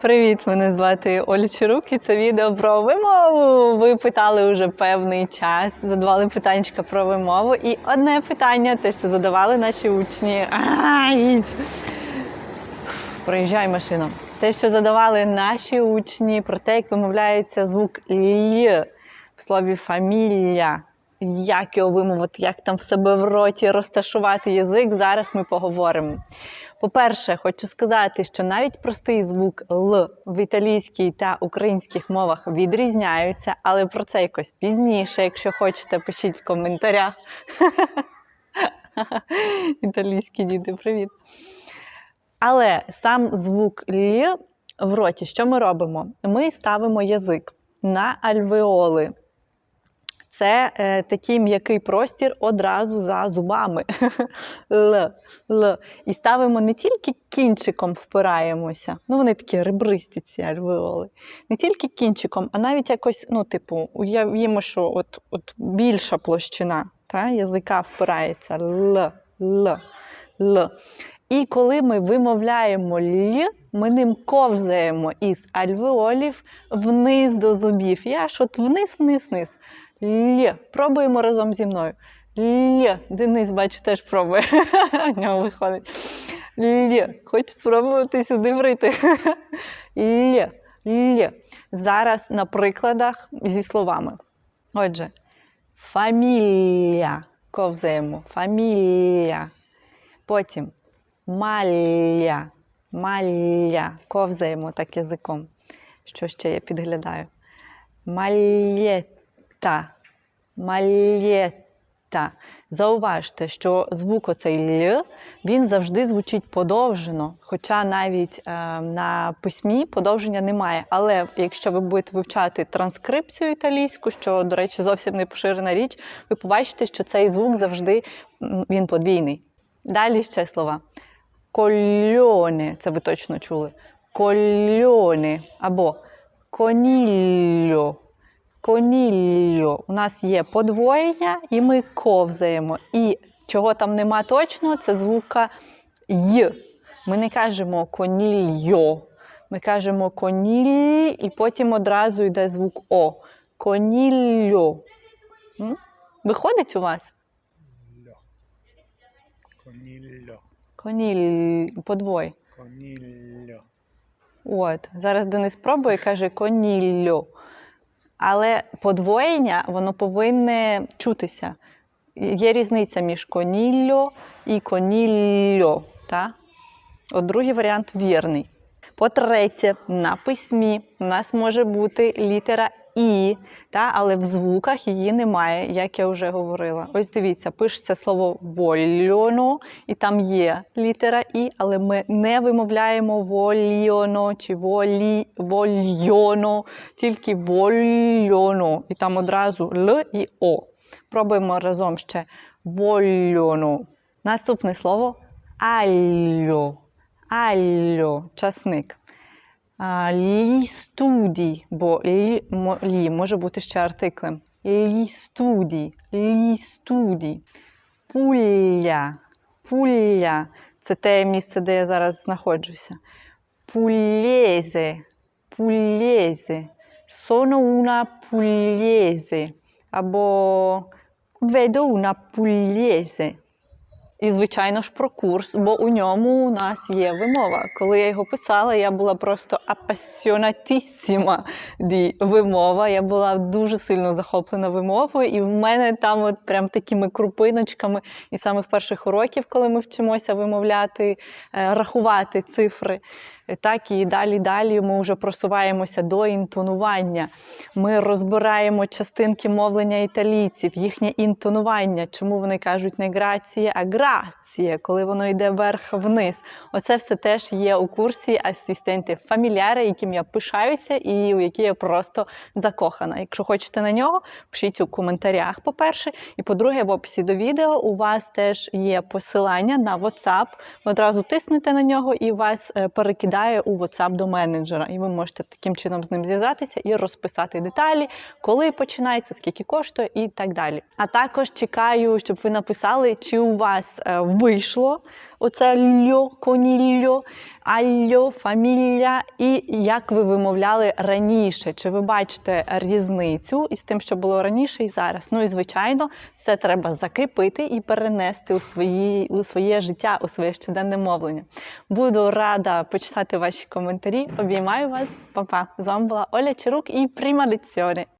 Привіт, мене звати Оля Чарук і це відео про вимову. Ви питали вже певний час, задавали питаннячка про вимову. І одне питання, те, що задавали наші учні. А, їдь. Проїжджай машина. Те, що задавали наші учні про те, як вимовляється звук Л в слові фамілія. Як його вимовити, як там в себе в роті розташувати язик, зараз ми поговоримо. По-перше, хочу сказати, що навіть простий звук Л в італійській та українських мовах відрізняються, але про це якось пізніше. Якщо хочете, пишіть в коментарях. Італійські діти, привіт. Але сам звук Л в роті, що ми робимо? Ми ставимо язик на альвеоли. Це е, такий м'який простір одразу за зубами. Л, Л. І ставимо не тільки кінчиком впираємося, ну вони такі ребристі ці альвеоли. Не тільки кінчиком, а навіть якось, ну, типу, уявімо, що от, от більша площина та, язика впирається. Л, Л, Л. І коли ми вимовляємо Л, ми ним ковзаємо із альвеолів вниз до зубів. І аж от вниз, вниз, вниз. Лє. Пробуємо разом зі мною. Лє. Денис, бачу, теж пробує. У нього виходить. Лє. Хочеш спробувати сюди врити. Лє. Лє. Зараз на прикладах зі словами. Отже, фамілія. Ковзаємо. Фамілія. Потім малля. Малля. Ковзаємо так язиком. Що ще я підглядаю? Мальєта. Мальєта. Зауважте, що звук оцей Л, він завжди звучить подовжено, хоча навіть е, на письмі подовження немає. Але якщо ви будете вивчати транскрипцію італійську, що, до речі, зовсім не поширена річ, ви побачите, що цей звук завжди він подвійний. Далі ще слова. Кольоне, це ви точно чули. Кольоне або конільо. Конільо. У нас є подвоєння, і ми ковзаємо. І чого там нема точно, це звука Й. Ми не кажемо конільо. Ми кажемо коніль, і потім одразу йде звук О. Конільо. М? Виходить у вас? Льо. Конільо. Коніль подвой. Конільо. От, зараз Денис пробує і каже коніллю. Але подвоєння воно повинне чутися. Є різниця між коніллю і конільо. Та? От другий варіант вірний. По-третє, на письмі у нас може бути літера І, та? але в звуках її немає, як я вже говорила. Ось дивіться, пишеться слово вольоно, і там є літера І, але ми не вимовляємо вольоно чи волі, вольйоно, тільки вольоно. І там одразу Л і О. Пробуємо разом ще вольоно. Наступне слово альо. Альо, часник. Лі студій, бо лі, лі може бути ще артиклем. Лі студій, лі студій. Пулля, пулля це те місце, де я зараз знаходжуся. Пулєзе, пулєзе. Sono una pugliese. Або vedo una pugliese. І, звичайно ж, про курс, бо у ньому у нас є вимова. Коли я його писала, я була просто апасіонатісіма вимова. Я була дуже сильно захоплена вимовою, і в мене там от прям такими крупиночками, і саме в перших уроків, коли ми вчимося вимовляти, е, рахувати цифри, так і далі далі ми вже просуваємося до інтонування. Ми розбираємо частинки мовлення італійців, їхнє інтонування, чому вони кажуть не грація, а грація, коли воно йде вверх-вниз. Оце все теж є у курсі асистенти фаміляри, яким я пишаюся і у які я просто закохана. Якщо хочете на нього, пишіть у коментарях, по-перше. І по-друге, в описі до відео у вас теж є посилання на WhatsApp. Ви одразу тиснете на нього і вас е, перекидає у WhatsApp до менеджера. І ви можете таким чином з ним зв'язатися і розписати деталі, коли починається, скільки коштує і так далі. А також чекаю, щоб ви написали, чи у вас е, вийшло Оце льо, конільо, альо, фамілія. І як ви вимовляли раніше? Чи ви бачите різницю із тим, що було раніше і зараз? Ну і звичайно, це треба закріпити і перенести у, свої, у своє життя, у своє щоденне мовлення. Буду рада почитати ваші коментарі. Обіймаю вас, Па-па. З вами була Оля Чарук і Prima Lezione.